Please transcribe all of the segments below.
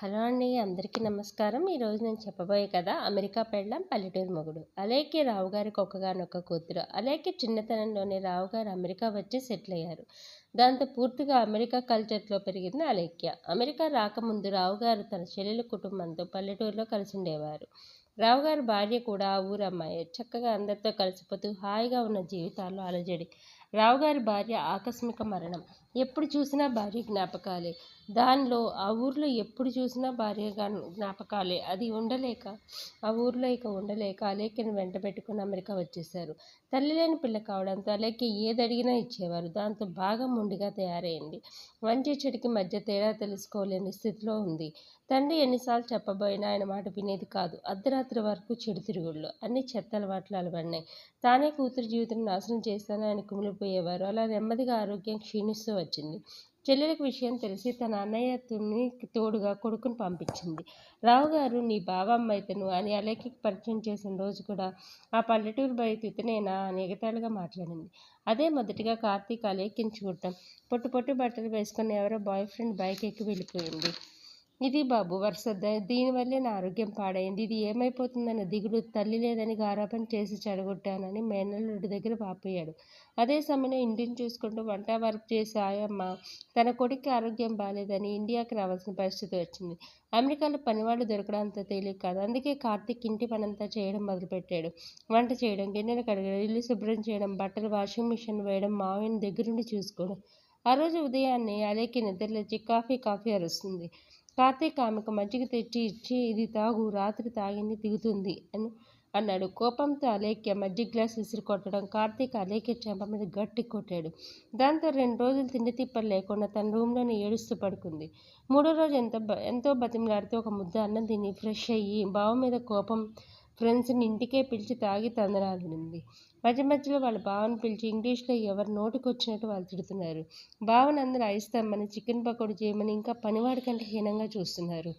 Hello అండి అందరికీ నమస్కారం. ఈరోజు నేను చెప్పబోయే కదా అమెరికా పెళ్ళం పల్లెటూరు మొగుడు. అలాగే రావు గారికి ఒక్కగానొక్క కూతురు. అలాగే చిన్నతనంలోనే రావు గారు అమెరికా వచ్చి సెటిల్ అయ్యారు. దాంతో పూర్తిగా అమెరికా కల్చర్లో పెరిగింది అలేఖ్య. అమెరికా రాకముందు రావు గారు తన చెల్లెల కుటుంబంతో పల్లెటూరులో కలిసి ఉండేవారు రావు గారి భార్య కూడా ఆ ఊరు అమ్మాయి. చక్కగా అందరితో కలిసిపోతూ హాయిగా ఉన్న జీవితాల్లో అలజడి. రావుగారి భార్య ఆకస్మిక మరణం. ఎప్పుడు చూసినా భార్య జ్ఞాపకాలే. దానిలో ఆ ఊర్లో ఎప్పుడు చూసినా భార్య జ్ఞాపకాలే. అది ఉండలేక ఆ ఊర్లో ఇక ఉండలేక అలేఖ్యను వెంట పెట్టుకుని అమెరికా వచ్చేశారు. తల్లి లేని పిల్ల కావడంతో అలేఖ్య ఏది అడిగినా ఇచ్చేవారు. దాంతో బాగా మొండిగా తయారైంది. మంచి చెడికి మధ్య తేడా తెలుసుకోలేని స్థితిలో ఉంది. తండ్రి ఎన్నిసార్లు చెప్పబోయినా ఆయన మాట వినేది కాదు. అర్ధరాత్రి వరకు చెడు తిరుగుళ్ళు. అన్ని చెత్త అలవాట్లు అలవడినాయి. తానే కూతురు జీవితం నాశనం చేస్తానని ఆయన కుమిలి కోల్పోయేవారు అలా నెమ్మదిగా ఆరోగ్యం క్షీణిస్తూ వచ్చింది. చెల్లెలకు విషయం తెలిసి తన అన్నయ్యని తోడుగా కొడుకుని పంపించింది. రావుగారు నీ బావమ్మ ఇతను అని అలేఖకి పరిచయం చేసిన రోజు కూడా ఆ పల్లెటూరు బయ ఇతనేనా అని ఎగతాళిగా మాట్లాడింది. అదే మొదటిగా కార్తీక్ అలేఖించుకుంటాం పొట్టు పొట్టు బట్టలు వేసుకుని ఎవరో బాయ్ ఫ్రెండ్ బైక్ ఎక్కి వెళ్ళిపోయింది. ఇది బాబు వరుస దీనివల్లే నా ఆరోగ్యం పాడైంది. ఇది ఏమైపోతుందన్న దిగుడు తల్లి లేదని గారాపం చేసి చెడగొట్టానని మేనల్లుడి దగ్గర పాపోయాడు అదే సమయంలో ఇంటిని చూసుకుంటూ వంట వర్క్ చేసే ఆయమ్మ తన కొడుక్కి ఆరోగ్యం బాగాలేదని ఇండియాకి రావాల్సిన పరిస్థితి వచ్చింది. అమెరికాలో పనివాళ్ళు దొరకడం అంత తేలిక కాదు. అందుకే కార్తీక్ ఇంటి పనంతా చేయడం మొదలుపెట్టాడు. వంట చేయడం గిన్నెలు కడగడం ఇల్లు శుభ్రం చేయడం బట్టలు వాషింగ్ మిషన్ వేయడం మావిని దగ్గరుండి చూసుకోవడం. ఆ రోజు ఉదయాన్నే అలేకి నిద్రలేచి కాఫీ కాఫీ అరుస్తుంది. కార్తీక్ ఆమెకు మజ్జిగ తెచ్చి ఇచ్చి ఇది తాగు రాత్రి తాగింది దిగుతుంది అని అన్నాడు. కోపంతో అలేఖ్య మజ్జిగ గ్లాస్ విసిరి కొట్టడం కార్తీక్ అలేఖ్య చెంప మీద గట్టి కొట్టాడు. దాంతో రెండు రోజులు తిండి తిప్పలు లేకుండా తన రూమ్లోనే ఏడుస్తూ పడుకుంది. మూడో రోజు ఎంత ఎంతో బతిమలాడితే ఒక ముద్ద అన్నం తిని ఫ్రెష్ అయ్యి బావ మీద కోపం ఫ్రెండ్స్ని ఇంటికే పిలిచి తాగి తందనాలింది మధ్య మధ్యలో వాళ్ళ బావని పిలిచి ఇంగ్లీష్లో ఎవరు నోటికి వచ్చినట్టు వాళ్ళు తిడుతున్నారు. బావని అందరూ అయిస్తామని చికెన్ పకోడీ చేయమని ఇంకా పనివాడి కంటే హీనంగా చూస్తున్నారు.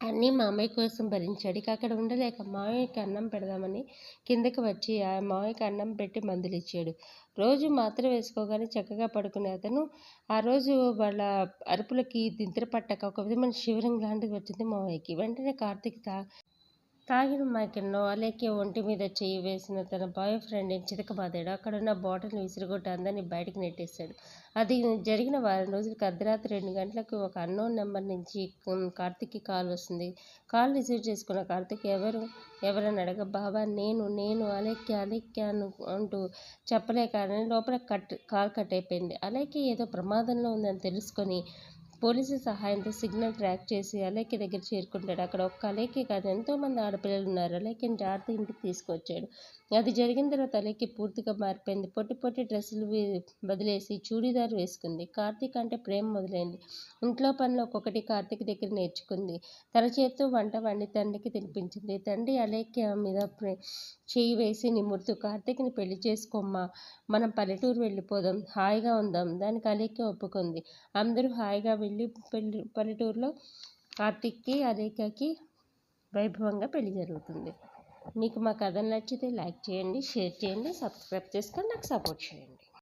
అన్నీ మామయ్య కోసం భరించాడు. ఇక అక్కడ ఉండలేక మామయ్యకి అన్నం పెడదామని కిందకి వచ్చి ఆ మామయ్యకి అన్నం పెట్టి మందులు ఇచ్చాడు. రోజు మాత్ర వేసుకోగానే చక్కగా పడుకునే అతను ఆ రోజు వాళ్ళ అరుపులకి దింతర పట్టక ఒక విధమైన శివరింగ్ లాంటిది వచ్చింది మామయ్యకి వెంటనే కార్తీక్ తా తాగిన మైకంలో అలేఖ్య ఒంటి మీద చెయ్యి వేసిన తన బాయ్ ఫ్రెండ్ని చితకబాదాడు. అక్కడున్న బాటిల్ని విసిరిగొట్టి అందరినీ బయటకు నెట్టేశాడు. అది జరిగిన వారం రోజులకి అర్ధరాత్రి రెండు గంటలకు ఒక అన్నోన్ నెంబర్ నుంచి కార్తిక్కి కాల్ వస్తుంది. కాల్ రిసీవ్ చేసుకున్న కార్తిక్ ఎవరు? ఎవరని అడగ బాబా నేను నేను అలేఖ్య అలేఖ్య అంటూ చెప్పలేక లోపల కట్ కాల్ కట్ అయిపోయింది. అలేఖ్య ఏదో ప్రమాదంలో ఉందని తెలుసుకొని పోలీసు సహాయంతో సిగ్నల్ ట్రాక్ చేసి అలేఖ్య దగ్గర చేరుకుంటాడు. అక్కడ ఒక్క అలేఖ్య కాదు ఎంతోమంది ఆడపిల్లలు ఉన్నారు. అలేఖ్యని జాగ్రత్త ఇంటికి తీసుకొచ్చాడు. అది జరిగిన తర్వాత అలేఖ్య పూర్తిగా మారిపోయింది. పొట్టి పొట్టి డ్రెస్సులు వదిలేసి చూడీదారు వేసుకుంది. కార్తీక్ అంటే ప్రేమ మొదలైంది. ఇంట్లో పనులు ఒక్కొక్కటి కార్తీక్ దగ్గర నేర్చుకుంది. తన చేత్తో వంట వండి తండ్రికి తినిపించింది. తండ్రి అలేఖ్య మీద చేయి వేసి నిమురుతూ కార్తీక్ని పెళ్ళి చేసుకోమ్మా. మనం పల్లెటూరు వెళ్ళిపోదాం. హాయిగా ఉందాం. దానికి అలేఖ్య ఒప్పుకుంది. అందరూ హాయిగా వెళ్ళి పెళ్ళి పెళ్ళి పల్లెటూరులో కార్తిక్కి అరేఖకి వైభవంగా పెళ్ళి జరుగుతుంది. మీకు మా కథ నచ్చితే లైక్ చేయండి షేర్ చేయండి సబ్స్క్రైబ్ చేసుకొని నాకు సపోర్ట్ చేయండి.